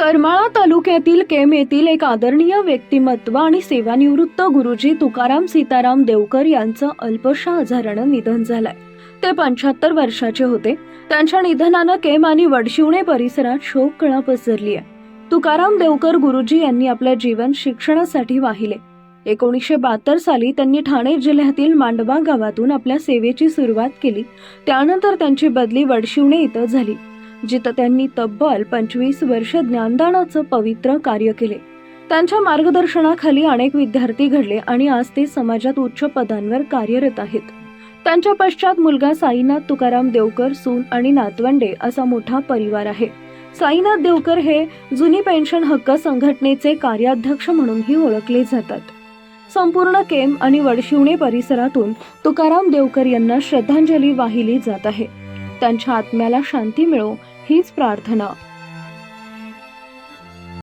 करमाळा तालुक्यातील केम येथील एक आदरणीय व्यक्तिमत्व आणि सेवानिवृत्त गुरुजी तुकाराम सीताराम देवकर यांचं अल्पशा आजारानं निधन झालंय. ते पंच्याहत्तर वर्षाचे होते. त्यांच्या निधनानं केम आणि वडशिवणे परिसरात शोककळा पसरली आहे तुकाराम देवकर गुरुजी यांनी आपलं जीवन शिक्षणासाठी वाहिले. एकोणीसशे बहात्तर साली त्यांनी ठाणे जिल्ह्यातील मांडवा गावातून आपल्या सेवेची सुरुवात केली. त्यानंतर त्यांची बदली वडशिवणे इथं झाली. जिथं त्यांनी तब्बल पंचवीस वर्ष ज्ञानदानाचं पवित्र कार्य केले. त्यांच्या मार्गदर्शनाखाली अनेक विद्यार्थी घडले आणि आज ते समाजात उच्च पदांवर कार्यरत आहेत. त्यांच्या पश्चात मुलगा साईनाथ तुकाराम देवकर सून आणि नातवंडे असा मोठा परिवार आहे. साईनाथ देवकर हे जुनी पेन्शन हक्क संघटनेचे कार्याध्यक्ष म्हणूनही ओळखले जातात. संपूर्ण केम आणि वडशिवणे परिसरातून तुकाराम देवकर यांना श्रद्धांजली वाहिली जात आहे. त्यांच्या आत्म्याला शांती मिळो हीच प्रार्थना.